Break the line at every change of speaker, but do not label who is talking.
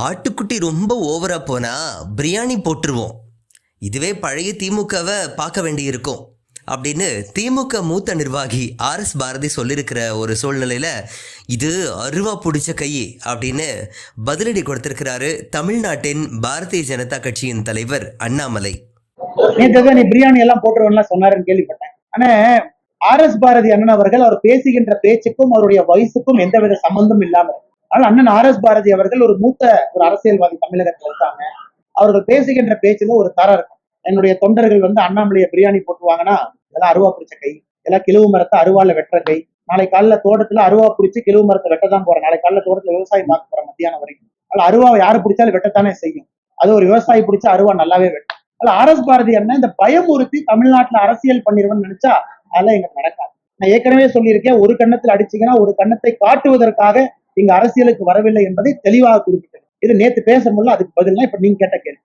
ஆட்டுக்குட்டி ரொம்ப ஓவரா போனா பிரியாணி போட்டுருவோம். இதுவே பழைய திமுகவை பார்க்க வேண்டியிருக்கும். அப்படின்னு திமுக மூத்த நிர்வாகி ஆர் எஸ் பாரதி சொல்லியிருக்கிற ஒரு சூழ்நிலையில இது அருவா பிடிச்ச கை அப்படின்னு பதிலடி கொடுத்திருக்கிறாரு தமிழ்நாட்டின் பாரதிய ஜனதா கட்சியின் தலைவர் அண்ணாமலை.
நேற்று நீ பிரியாணி எல்லாம் போட்டுருவன்லாம் சொன்னாருன்னு கேள்விப்பட்டேன். ஆனா ஆர் எஸ் பாரதி அண்ணன் அவர்கள் அவர் பேசுகின்ற பேச்சுக்கும் அவருடைய வயசுக்கும் எந்தவித சம்பந்தம் இல்லாமல் ஆனால் அண்ணன் ஆர் எஸ் பாரதி அவர்கள் ஒரு மூத்த ஒரு அரசியல்வாதி தமிழகத்தில் இருந்தாங்க அவர்கள் பேசுகின்ற பேச்சுல ஒரு தரம் இருக்கும். என்னுடைய தொண்டர்கள் வந்து அண்ணாமலையை பிரியாணி போட்டுவாங்கன்னா இதெல்லாம் அருவா பிடிச்ச கை. இதெல்லாம் கிழவு மரத்தை அருவால வெட்டுற கை. நாளை காலைல தோட்டத்துல அருவா பிடிச்சி கிழவு மரத்தை வெட்டதான் போறேன். நாளை காலைல தோட்டத்துல விவசாயம் பார்க்க போறேன் மத்தியானம் வரைக்கும். அதில் அருவாவை யாரு பிடிச்சாலும் வெட்டத்தானே செய்யும். அது ஒரு விவசாயி பிடிச்சா அருவா நல்லாவே வெட்டும். அதனால ஆர் எஸ் பாரதி அண்ணன் இந்த பயமுறுத்தி தமிழ்நாட்டுல அரசியல் பண்ணிடுவேன்னு நினைச்சா அதெல்லாம் எங்களுக்கு நடக்காது. நான் ஏற்கனவே சொல்லியிருக்கேன் ஒரு கண்ணத்தில் அடிச்சீங்கன்னா ஒரு கண்ணத்தை காட்டுவதற்காக இங்க அரசியலுக்கு வரவில்லை என்பதை தெளிவாக குறிப்பிட்டது. இது நேத்து பேச முடியல அதுக்கு பதிலா இப்ப நீங்க கேட்ட கேள்வி.